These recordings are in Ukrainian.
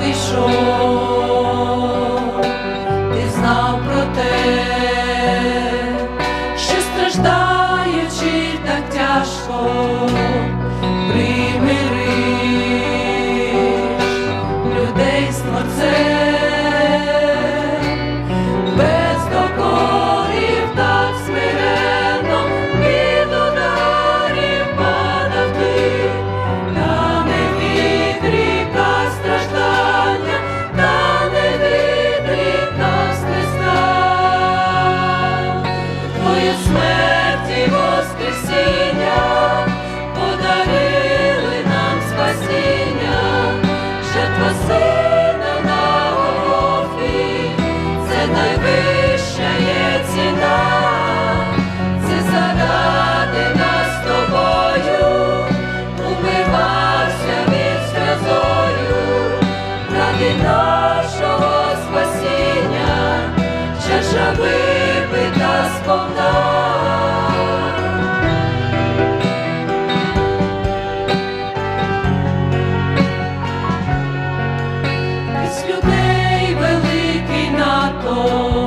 ти що, ти знав про те, що страждаючи так тяжко примириш людей з творцем. Богові нашого спасіння, чаша випита сповна. Із великий натовп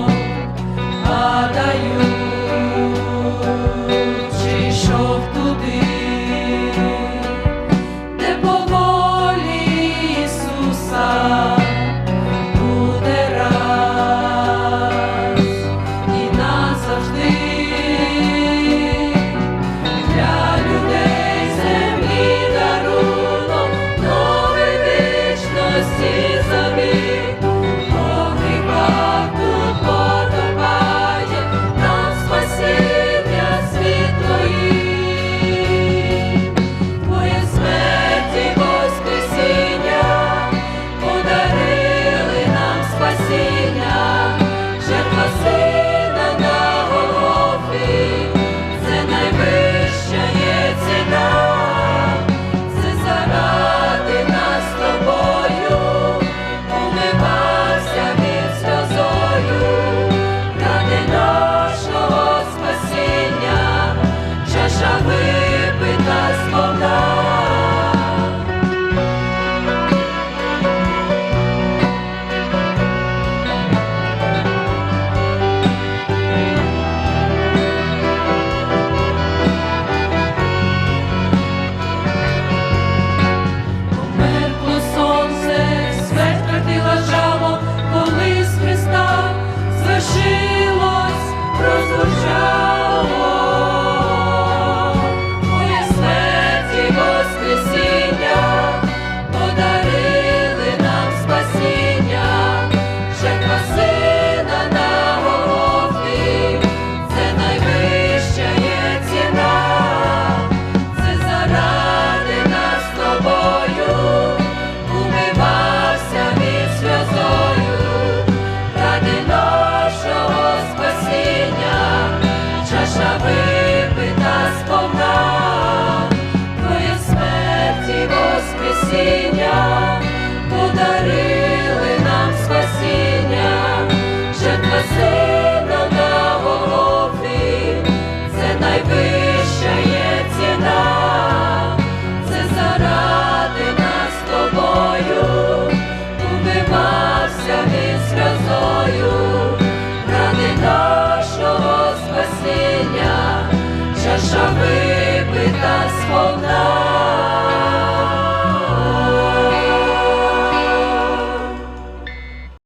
спасіння, подарили нам спасіння, жертва сина на голові, це найвища є ціна, це заради нас тобою, убивався він сльозою, ради нашого спасіння, чаша випита сповна.